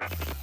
you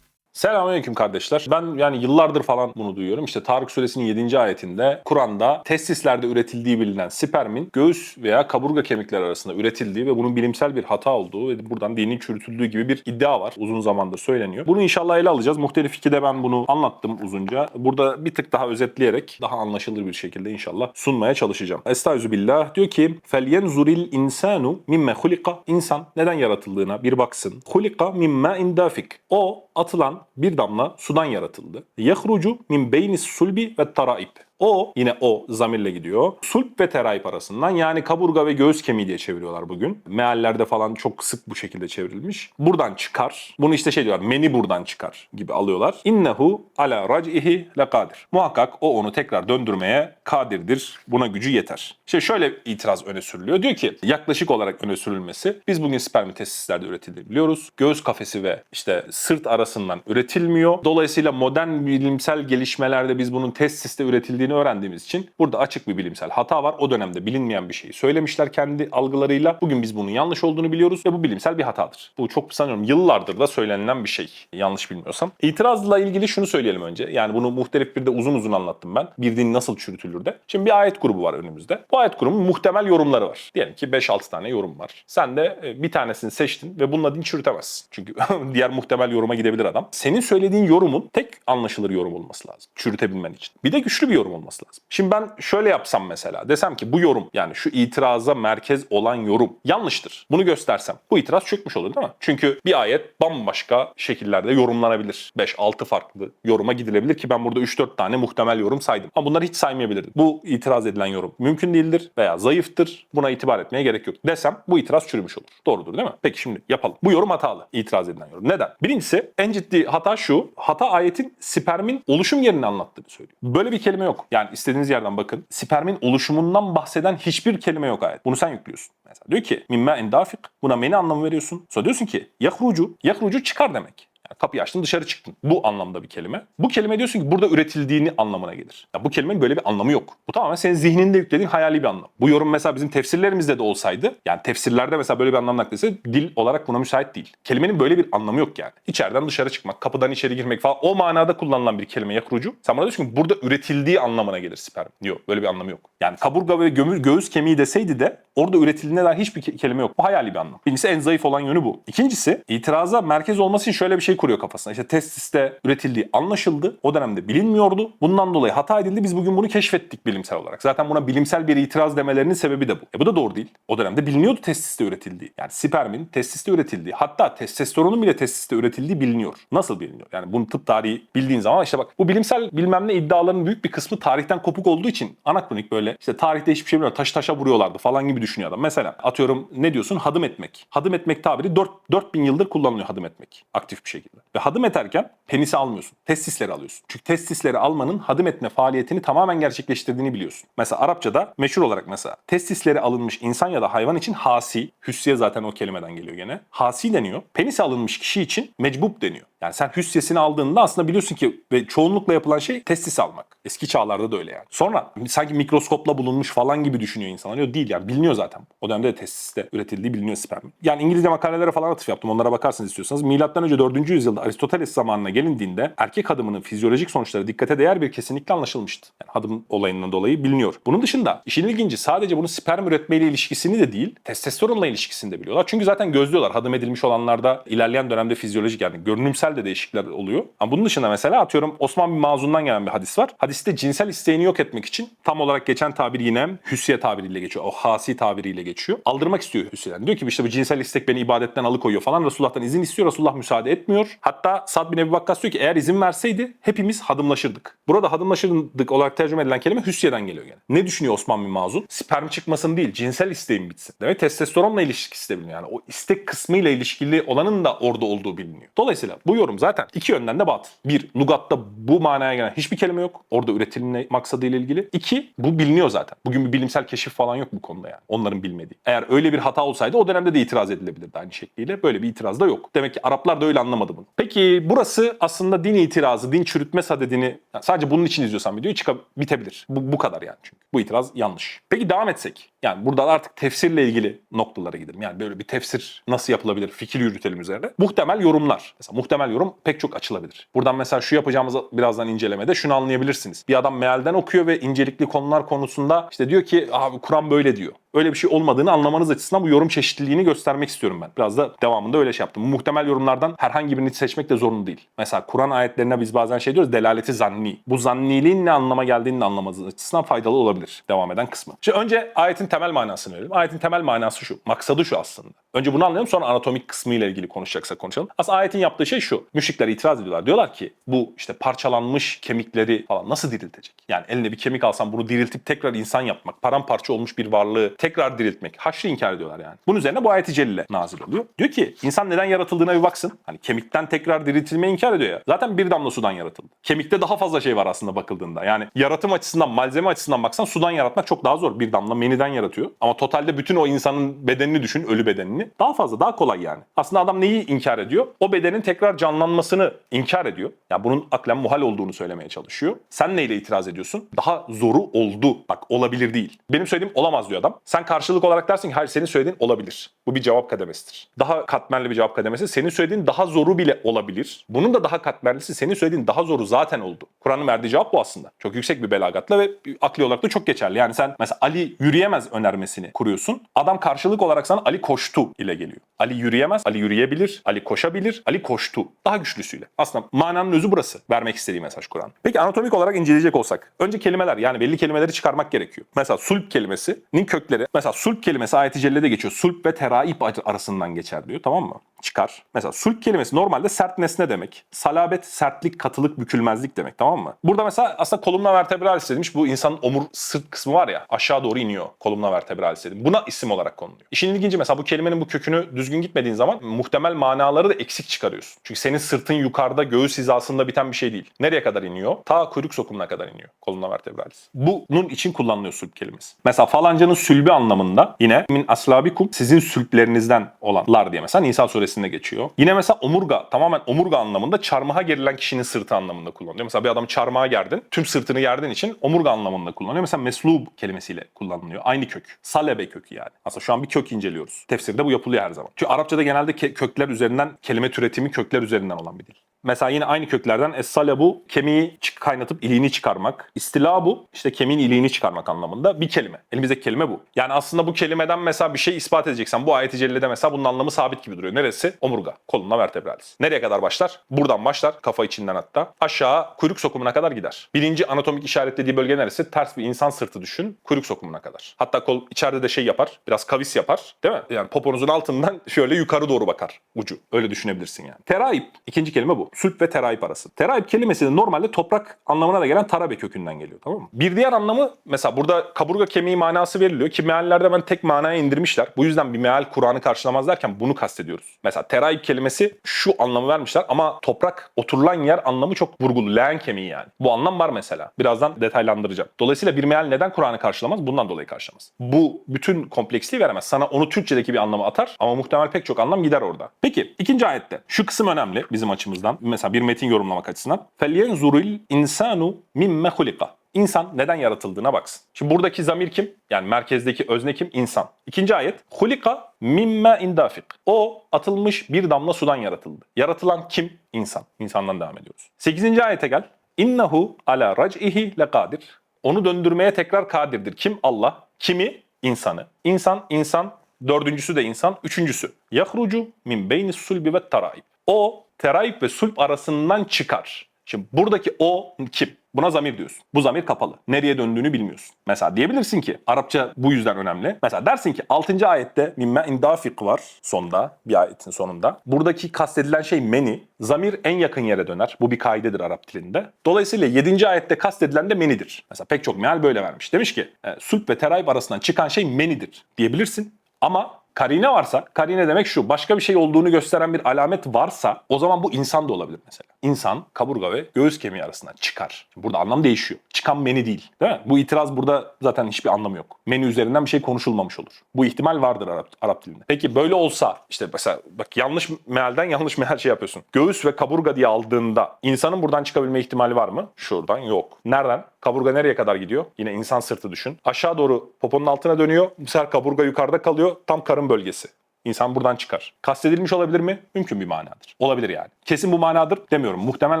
Selamünaleyküm kardeşler. Ben yani yıllardır falan bunu duyuyorum. İşte Tarık suresinin 7. ayetinde Kur'an'da testislerde üretildiği bilinen spermin göğüs veya kaburga kemikleri arasında üretildiği ve bunun bilimsel bir hata olduğu ve buradan dinin çürütüldüğü gibi bir iddia var. Uzun zamandır söyleniyor. Bunu inşallah ele alacağız. Muhtelif ikide ben bunu anlattım uzunca. Burada bir tık daha özetleyerek daha anlaşılır bir şekilde inşallah sunmaya çalışacağım. Estaizu billah diyor ki فَلْيَنْزُرِ الْاِنْسَانُ مِمَّ خُلِقَ İnsan neden yaratıldığına bir baksın. خُلِقَ مِمَّا اِنْدَافِكَ O atılan bir damla sudan yaratıldı. Yahrucu min beynis sulbi ve taraib. O yine o zamirle gidiyor. Sulp ve teraip arasından yani kaburga ve göğüs kemiği diye çeviriyorlar bugün. Meallerde falan çok sık bu şekilde çevrilmiş. Buradan çıkar. Bunu işte şey diyorlar meni buradan çıkar gibi alıyorlar. İnnehu ala rac'ihi lekadir. Muhakkak o onu tekrar döndürmeye kadirdir. Buna gücü yeter. İşte şöyle itiraz öne sürülüyor. Diyor ki yaklaşık olarak öne sürülmesi. Biz bugün spermi tesislerde üretildiğini biliyoruz. Göğüs kafesi ve işte sırt arasından üretilmiyor. Dolayısıyla modern bilimsel gelişmelerde biz bunun tesiste üretildiğini öğrendiğimiz için burada açık bir bilimsel hata var. O dönemde bilinmeyen bir şeyi söylemişler kendi algılarıyla. Bugün biz bunun yanlış olduğunu biliyoruz ve bu bilimsel bir hatadır. Bu çok sanıyorum yıllardır da söylenilen bir şey. Yanlış bilmiyorsam. İtirazla ilgili şunu söyleyelim önce. Yani bunu muhtelif bir de uzun uzun anlattım ben. Bir din nasıl çürütülür de. Şimdi bir ayet grubu var önümüzde. Bu ayet grubunun muhtemel yorumları var. Diyelim ki 5-6 tane yorum var. Sen de e, bir tanesini seçtin ve bununla din çürütemezsin. Çünkü diğer muhtemel yoruma gidebilir adam. Senin söylediğin yorumun tek anlaşılır yorum olması lazım. Çürütebilmen için. Bir de güçlü bir yorum olması lazım. Şimdi ben şöyle yapsam mesela. Desem ki bu yorum yani şu itiraza merkez olan yorum yanlıştır. Bunu göstersem bu itiraz çökmüş olur değil mi? Çünkü bir ayet bambaşka şekillerde yorumlanabilir. 5-6 farklı yoruma gidilebilir ki ben burada 3-4 tane muhtemel yorum saydım. Ama bunları hiç saymayabilirdim. Bu itiraz edilen yorum mümkün değildir veya zayıftır. Buna itibar etmeye gerek yok. Desem bu itiraz çürümüş olur. Doğrudur değil mi? Peki şimdi yapalım. Bu yorum hatalı. İtiraz edilen yorum. Neden? Birincisi en ciddi hata şu. Hata ayetin spermin oluşum yerini anlattığını söylüyor. Böyle bir kelime yok. Yani istediğiniz yerden bakın. Spermin oluşumundan bahseden hiçbir kelime yok ayet. Bunu sen yüklüyorsun. Mesela diyor ki mimma endafik. Buna meni anlamı veriyorsun. Sonra diyorsun ki yahrucu. Yahrucu çıkar demek. Kapıyı açtın dışarı çıktın. Bu anlamda bir kelime. Bu kelime diyorsun ki burada üretildiğini anlamına gelir. Ya bu kelimenin böyle bir anlamı yok. Bu tamamen senin zihninde yüklediğin hayali bir anlam. Bu yorum mesela bizim tefsirlerimizde de olsaydı yani tefsirlerde mesela böyle bir anlam nakletse dil olarak buna müsait değil. Kelimenin böyle bir anlamı yok yani. İçeriden dışarı çıkmak, kapıdan içeri girmek falan o manada kullanılan bir kelime yakrucu. Sen bana diyorsun ki burada üretildiği anlamına gelir sperm. Yok böyle bir anlamı yok. Yani kaburga ve gömür, göğüs kemiği deseydi de orada üretildiğine dair hiçbir ke- kelime yok. Bu hayali bir anlam. Birincisi en zayıf olan yönü bu. İkincisi itiraza merkez olması için şöyle bir şey kuruyor kafasına. İşte testiste üretildiği anlaşıldı. O dönemde bilinmiyordu. Bundan dolayı hata edildi. Biz bugün bunu keşfettik bilimsel olarak. Zaten buna bilimsel bir itiraz demelerinin sebebi de bu. E bu da doğru değil. O dönemde biliniyordu testiste üretildiği. Yani spermin testiste üretildiği. Hatta testosteronun bile testiste üretildiği biliniyor. Nasıl biliniyor? Yani bunu tıp tarihi bildiğin zaman işte bak bu bilimsel bilmem ne iddiaların büyük bir kısmı tarihten kopuk olduğu için anakronik böyle işte tarihte hiçbir şey bilmiyor. Taş taşa vuruyorlardı falan gibi düşünüyor adam. Mesela atıyorum ne diyorsun? Hadım etmek. Hadım etmek tabiri 4, 4000 yıldır kullanılıyor hadım etmek. Aktif bir şekilde. Ve hadım ederken penisi almıyorsun. Testisleri alıyorsun. Çünkü testisleri almanın hadım etme faaliyetini tamamen gerçekleştirdiğini biliyorsun. Mesela Arapçada meşhur olarak mesela testisleri alınmış insan ya da hayvan için hasi. Hüssiye zaten o kelimeden geliyor gene. Hasi deniyor. Penisi alınmış kişi için mecbub deniyor. Yani sen hüssiyesini aldığında aslında biliyorsun ki ve çoğunlukla yapılan şey testis almak. Eski çağlarda da öyle yani. Sonra sanki mikroskopla bulunmuş falan gibi düşünüyor insanlar. Yok değil yani biliniyor zaten. O dönemde de testiste üretildiği biliniyor sperm. Yani İngilizce makalelere falan atıf yaptım. Onlara bakarsınız istiyorsanız. Milattan önce 4. yüzyılda Aristoteles zamanına gelindiğinde erkek hadımının fizyolojik sonuçları dikkate değer bir kesinlikle anlaşılmıştı. Yani hadım olayından dolayı biliniyor. Bunun dışında işin ilginci sadece bunun sperm üretmeyle ilişkisini de değil, testosteronla ilişkisini de biliyorlar. Çünkü zaten gözlüyorlar. Hadım edilmiş olanlarda ilerleyen dönemde fizyolojik yani görünümsel de değişiklikler oluyor. Ama bunun dışında mesela atıyorum Osman bin Mazun'dan gelen bir hadis var. Hadiste cinsel isteğini yok etmek için tam olarak geçen tabir yine hüsiye tabiriyle geçiyor. O hasi tabiriyle geçiyor. Aldırmak istiyor hüsiyeden. Diyor ki işte bu cinsel istek beni ibadetten alıkoyuyor falan. Resulullah'tan izin istiyor. Resulullah müsaade etmiyor. Hatta Sad bin Ebu Vakkas diyor ki eğer izin verseydi hepimiz hadımlaşırdık. Burada hadımlaşırdık olarak tercüme edilen kelime hüsiyeden geliyor gene. Ne düşünüyor Osman bin Mazun? Sperm çıkmasın değil, cinsel isteğin bitsin. Demek testosteronla ilişkisi de biliniyor. Yani o istek kısmıyla ilişkili olanın da orada olduğu biliniyor. Dolayısıyla bu yorum zaten iki yönden de batıl. Bir, lugatta bu manaya gelen hiçbir kelime yok. Orada üretilme maksadıyla ilgili. İki, bu biliniyor zaten. Bugün bir bilimsel keşif falan yok bu konuda yani. Onların bilmediği. Eğer öyle bir hata olsaydı o dönemde de itiraz edilebilirdi aynı şekliyle. Böyle bir itiraz da yok. Demek ki Araplar da öyle anlamadı bunu. Peki burası aslında din itirazı, din çürütme sadedini yani sadece bunun için izliyorsan videoyu çıkab bitebilir. Bu, bu kadar yani çünkü. Bu itiraz yanlış. Peki devam etsek. Yani burada artık tefsirle ilgili noktalara gidelim. Yani böyle bir tefsir nasıl yapılabilir? Fikir yürütelim üzerine. Muhtemel yorumlar. Mesela muhtemel yorum pek çok açılabilir. Buradan mesela şu yapacağımız birazdan incelemede şunu anlayabilirsiniz. Bir adam mealden okuyor ve incelikli konular konusunda işte diyor ki abi Kur'an böyle diyor. Öyle bir şey olmadığını anlamanız açısından bu yorum çeşitliliğini göstermek istiyorum ben. Biraz da devamında öyle şey yaptım. Muhtemel yorumlardan herhangi birini seçmek de zorunlu değil. Mesela Kur'an ayetlerine biz bazen şey diyoruz delaleti zanni. Bu zanniliğin ne anlama geldiğini anlamanız açısından faydalı olabilir. Devam eden kısmı. Şimdi önce ayetin temel manasını verelim. Ayetin temel manası şu. Maksadı şu aslında. Önce bunu anlayalım sonra anatomik kısmı ile ilgili konuşacaksak konuşalım. Aslında ayetin yaptığı şey şu. Müşrikler itiraz ediyorlar. Diyorlar ki bu işte parçalanmış kemikleri falan nasıl diriltecek? Yani eline bir kemik alsan bunu diriltip tekrar insan yapmak, paramparça olmuş bir varlığı tekrar diriltmek. Haşrı inkar ediyorlar yani. Bunun üzerine bu ayet-i celile nazil oluyor. Diyor ki insan neden yaratıldığına bir baksın. Hani kemikten tekrar diriltilmeyi inkar ediyor ya. Zaten bir damla sudan yaratıldı. Kemikte daha fazla şey var aslında bakıldığında. Yani yaratım açısından, malzeme açısından baksan sudan yaratmak çok daha zor. Bir damla meniden yaratıyor. Ama totalde bütün o insanın bedenini düşün, ölü bedenini. Daha fazla, daha kolay yani. Aslında adam neyi inkar ediyor? O bedenin tekrar canlanmasını inkar ediyor. Ya yani bunun aklen muhal olduğunu söylemeye çalışıyor. Sen neyle itiraz ediyorsun? Daha zoru oldu. Bak olabilir değil. Benim söylediğim olamaz diyor adam. Sen karşılık olarak dersin ki hayır senin söylediğin olabilir. Bu bir cevap kademesidir. Daha katmerli bir cevap kademesi. Senin söylediğin daha zoru bile olabilir. Bunun da daha katmerlisi senin söylediğin daha zoru zaten oldu. Kur'an'ın verdiği cevap bu aslında. Çok yüksek bir belagatla ve akli olarak da çok geçerli. Yani sen mesela Ali yürüyemez önermesini kuruyorsun. Adam karşılık olarak sana Ali koştu ile geliyor. Ali yürüyemez, Ali yürüyebilir, Ali koşabilir, Ali koştu. Daha güçlüsüyle. Aslında mananın özü burası. Vermek istediği mesaj Kur'an. Peki anatomik olarak inceleyecek olsak. Önce kelimeler yani belli kelimeleri çıkarmak gerekiyor. Mesela sulp kelimesinin kökleri. Mesela sulp kelimesi ayet-i cellede geçiyor. Sulp ve teraip arasından geçer diyor tamam mı? Çıkar. Mesela sulp kelimesi normalde sert nesne demek. Salabet, sertlik, katılık, bükülmezlik demek tamam mı? Burada mesela aslında kolumna vertebralis demiş. Bu insanın omur sırt kısmı var ya aşağı doğru iniyor. Kolumna vertebralis dedim. Buna isim olarak konuluyor. İşin ilginci mesela bu kelimenin bu kökünü düzgün gitmediğin zaman muhtemel manaları da eksik çıkarıyorsun. Çünkü senin sırtın yukarıda göğüs hizasında biten bir şey değil. Nereye kadar iniyor? Ta kuyruk sokumuna kadar iniyor. Kolumna vertebralis. Bunun için kullanılıyor sülp kelimesi. Mesela falancanın sülbü anlamında yine min aslabikum sizin sülplerinizden olanlar diye mesela Nisa suresinde geçiyor. Yine mesela omurga tamamen omurga anlamında çarmıha gerilen kişinin sırtı anlamında kullanılıyor. Mesela bir adam çarmıha gerdin. Tüm sırtını gerdiğin için omurga anlamında kullanılıyor. Mesela meslub kelimesiyle kullanılıyor. Aynı kök. Salebe kökü yani. Aslında şu an bir kök inceliyoruz. Tefsirde bu yapılıyor her zaman. Çünkü Arapçada genelde kökler üzerinden kelime türetimi kökler üzerinden olan bir dil. Mesela yine aynı köklerden es-salabu kemiği kaynatıp iliğini çıkarmak. İstilabu işte kemiğin iliğini çıkarmak anlamında bir kelime. Elimizdeki kelime bu. Yani aslında bu kelimeden mesela bir şey ispat edeceksen bu ayet-i cellede mesela bunun anlamı sabit gibi duruyor. Neresi? Omurga. Kolumna vertebralis. Nereye kadar başlar? Buradan başlar. Kafa içinden hatta. Aşağı kuyruk sokumuna kadar gider. Birinci anatomik işaretlediği bölge neresi? Ters bir insan sırtı düşün. Kuyruk sokumuna kadar. Hatta kol içeride de şey yapar. Biraz kavis yapar. Değil mi? Yani poponuzun altından şöyle yukarı doğru bakar ucu. Öyle düşünebilirsin yani. Teraip. ikinci kelime bu. Sülp ve teraip arası. Teraip kelimesi de normalde toprak anlamına da gelen tarabe kökünden geliyor tamam mı? Bir diğer anlamı mesela burada kaburga kemiği manası veriliyor ki meallerde ben tek manaya indirmişler. Bu yüzden bir meal Kur'an'ı karşılamaz derken bunu kastediyoruz. Mesela teraip kelimesi şu anlamı vermişler ama toprak oturulan yer anlamı çok vurgulu. Leğen kemiği yani. Bu anlam var mesela. Birazdan detaylandıracağım. Dolayısıyla bir meal neden Kur'an'ı karşılamaz? Bundan dolayı karşılamaz. Bu bütün kompleksliği veremez. Sana onu Türkçedeki bir anlamı atar ama muhtemel pek çok anlam gider orada. Peki ikinci ayette şu kısım önemli bizim açımızdan Mesela bir metin yorumlamak açısından. فَلْيَنْزُرِ الْاِنْسَانُ مِمَّ خُلِقَ İnsan neden yaratıldığına baksın. Şimdi buradaki zamir kim? Yani merkezdeki özne kim? İnsan. İkinci ayet. Hulika mimme indafik. O atılmış bir damla sudan yaratıldı. Yaratılan kim? İnsan. İnsandan devam ediyoruz. Sekizinci ayete gel. İnnehu ala rac'ihi lekadir. Onu döndürmeye tekrar kadirdir. Kim? Allah. Kimi? İnsanı. İnsan, insan. Dördüncüsü de insan. Üçüncüsü. Yahrucu min beyni sulbi ve taraib. O teraip ve sulp arasından çıkar. Şimdi buradaki o kim? Buna zamir diyorsun. Bu zamir kapalı. Nereye döndüğünü bilmiyorsun. Mesela diyebilirsin ki Arapça bu yüzden önemli. Mesela dersin ki 6. ayette mimme indafik var sonda bir ayetin sonunda. Buradaki kastedilen şey meni. Zamir en yakın yere döner. Bu bir kaidedir Arap dilinde. Dolayısıyla 7. ayette kastedilen de menidir. Mesela pek çok meal böyle vermiş. Demiş ki e, sulp ve teraib arasından çıkan şey menidir diyebilirsin. Ama karine varsa, karine demek şu, başka bir şey olduğunu gösteren bir alamet varsa o zaman bu insan da olabilir mesela. İnsan kaburga ve göğüs kemiği arasından çıkar. Burada anlam değişiyor. Çıkan meni değil. Değil mi? Bu itiraz burada zaten hiçbir anlamı yok. Meni üzerinden bir şey konuşulmamış olur. Bu ihtimal vardır Arap, Arap dilinde. Peki böyle olsa işte mesela bak yanlış mealden yanlış meal şey yapıyorsun. Göğüs ve kaburga diye aldığında insanın buradan çıkabilme ihtimali var mı? Şuradan yok. Nereden? Kaburga nereye kadar gidiyor? Yine insan sırtı düşün. Aşağı doğru poponun altına dönüyor. Bu sefer kaburga yukarıda kalıyor. Tam karın bölgesi. İnsan buradan çıkar. Kastedilmiş olabilir mi? Mümkün bir manadır. Olabilir yani. Kesin bu manadır demiyorum. Muhtemel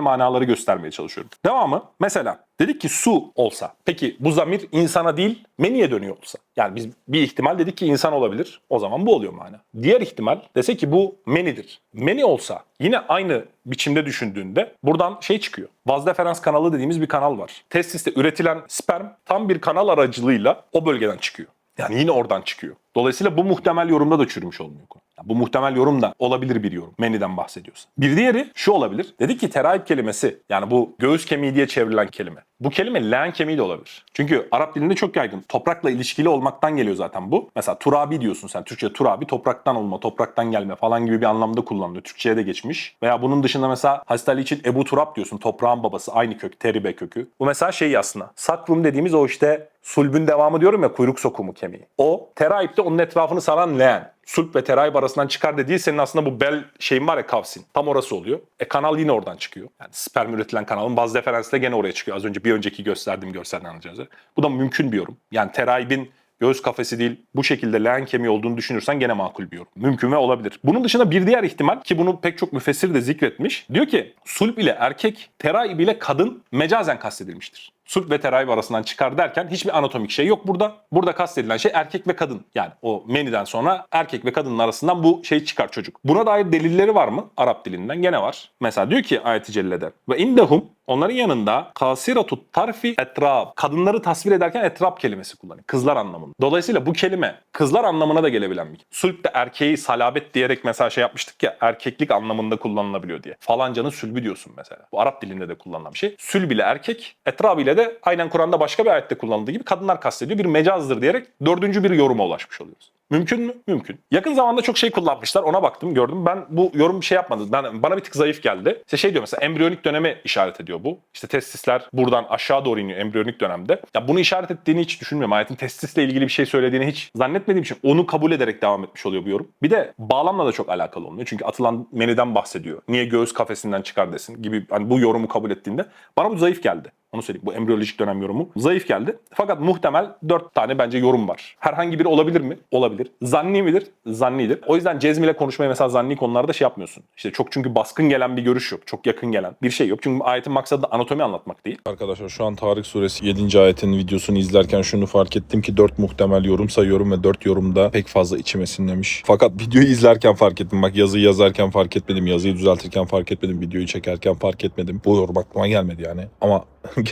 manaları göstermeye çalışıyorum. Devamı mesela dedik ki su olsa. Peki bu zamir insana değil meniye dönüyor olsa. Yani biz bir ihtimal dedik ki insan olabilir. O zaman bu oluyor mana. Diğer ihtimal dese ki bu menidir. Meni olsa yine aynı biçimde düşündüğünde buradan şey çıkıyor. Vaz deferans kanalı dediğimiz bir kanal var. Testiste üretilen sperm tam bir kanal aracılığıyla o bölgeden çıkıyor. Yani yine oradan çıkıyor. Dolayısıyla bu muhtemel yorumda da çürümüş olmuyor konu. Yani bu muhtemel yorum da olabilir bir yorum. Meniden bahsediyorsa. Bir diğeri şu olabilir. Dedi ki teraip kelimesi yani bu göğüs kemiği diye çevrilen kelime. Bu kelime leğen kemiği de olabilir. Çünkü Arap dilinde çok yaygın. Toprakla ilişkili olmaktan geliyor zaten bu. Mesela turabi diyorsun sen. Türkçe turabi topraktan olma, topraktan gelme falan gibi bir anlamda kullanılıyor. Türkçe'ye de geçmiş. Veya bunun dışında mesela Hazreti Ali için Ebu Turab diyorsun. Toprağın babası. Aynı kök. Teribe kökü. Bu mesela şey aslında. Sakrum dediğimiz o işte sulbün devamı diyorum ya kuyruk sokumu kemiği. O teraip de onun etrafını saran leğen. Sulp ve teraip arasından çıkar dediği senin aslında bu bel şeyin var ya kavsin. Tam orası oluyor. E kanal yine oradan çıkıyor. Yani sperm üretilen kanalın baz diferansıyla gene oraya çıkıyor. Az önce bir önceki gösterdiğim görselden anlayacağınız üzere. Bu da mümkün bir yorum. Yani teraibin göğüs kafesi değil bu şekilde leğen kemiği olduğunu düşünürsen gene makul bir yorum. Mümkün ve olabilir. Bunun dışında bir diğer ihtimal ki bunu pek çok müfessir de zikretmiş. Diyor ki sulp ile erkek, teraib ile kadın mecazen kastedilmiştir. Sulp ve teraib arasından çıkar derken hiçbir anatomik şey yok burada. Burada kastedilen şey erkek ve kadın. Yani o meniden sonra erkek ve kadının arasından bu şey çıkar çocuk. Buna dair delilleri var mı? Arap dilinden gene var. Mesela diyor ki ayet-i cellede ve indehum onların yanında kasiratut tarfi etrab. Kadınları tasvir ederken etrab kelimesi kullanıyor. Kızlar anlamında. Dolayısıyla bu kelime kızlar anlamına da gelebilen bir. Sulp de erkeği salabet diyerek mesela şey yapmıştık ya erkeklik anlamında kullanılabiliyor diye. Falancanın sülbü diyorsun mesela. Bu Arap dilinde de kullanılan bir şey. Sülb ile erkek, etrab ile de aynen Kur'an'da başka bir ayette kullanıldığı gibi kadınlar kastediyor. Bir mecazdır diyerek dördüncü bir yoruma ulaşmış oluyoruz. Mümkün mü? Mümkün. Yakın zamanda çok şey kullanmışlar. Ona baktım, gördüm. Ben bu yorum bir şey yapmadı. Ben, bana bir tık zayıf geldi. İşte şey diyor mesela embriyonik döneme işaret ediyor bu. İşte testisler buradan aşağı doğru iniyor embriyonik dönemde. Ya bunu işaret ettiğini hiç düşünmüyorum. Ayetin testisle ilgili bir şey söylediğini hiç zannetmediğim için onu kabul ederek devam etmiş oluyor bu yorum. Bir de bağlamla da çok alakalı olmuyor. Çünkü atılan meniden bahsediyor. Niye göğüs kafesinden çıkar desin gibi hani bu yorumu kabul ettiğinde bana bu zayıf geldi. Onu söyleyeyim. Bu embriyolojik dönem yorumu zayıf geldi. Fakat muhtemel 4 tane bence yorum var. Herhangi biri olabilir mi? Olabilir. Zanni midir? Zannidir. O yüzden Cezmi ile konuşmaya mesela zanni konularda şey yapmıyorsun. İşte çok çünkü baskın gelen bir görüş yok. Çok yakın gelen bir şey yok. Çünkü ayetin maksadı da anatomi anlatmak değil. Arkadaşlar şu an Tarık suresi 7. ayetin videosunu izlerken şunu fark ettim ki 4 muhtemel yorum sayıyorum ve 4 yorumda pek fazla içime sinmemiş. Fakat videoyu izlerken fark ettim. Bak yazıyı yazarken fark etmedim. Yazıyı düzeltirken fark etmedim. Videoyu çekerken fark etmedim. Bu yorum aklıma gelmedi yani. Ama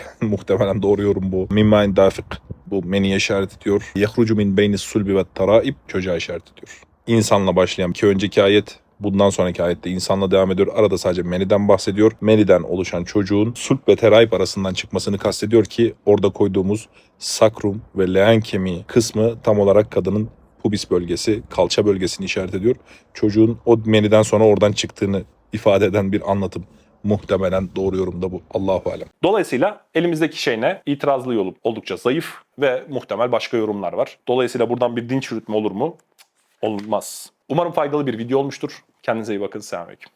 muhtemelen doğru yorum bu. Mimma indafik. Bu meniye işaret ediyor. Yahrucu min beynis sulbi ve taraib çocuğa işaret ediyor. İnsanla başlayan ki önceki ayet Bundan sonraki ayette insanla devam ediyor. Arada sadece meniden bahsediyor. Meniden oluşan çocuğun sulp ve teraip arasından çıkmasını kastediyor ki orada koyduğumuz sakrum ve leğen kemiği kısmı tam olarak kadının pubis bölgesi, kalça bölgesini işaret ediyor. Çocuğun o meniden sonra oradan çıktığını ifade eden bir anlatım. Muhtemelen doğru yorum da bu. Allahu alem. Dolayısıyla elimizdeki şey ne? İtirazlı yolu oldukça zayıf ve muhtemel başka yorumlar var. Dolayısıyla buradan bir dinç yürütme olur mu? Olmaz. Umarım faydalı bir video olmuştur. Kendinize iyi bakın. Selamünaleyküm.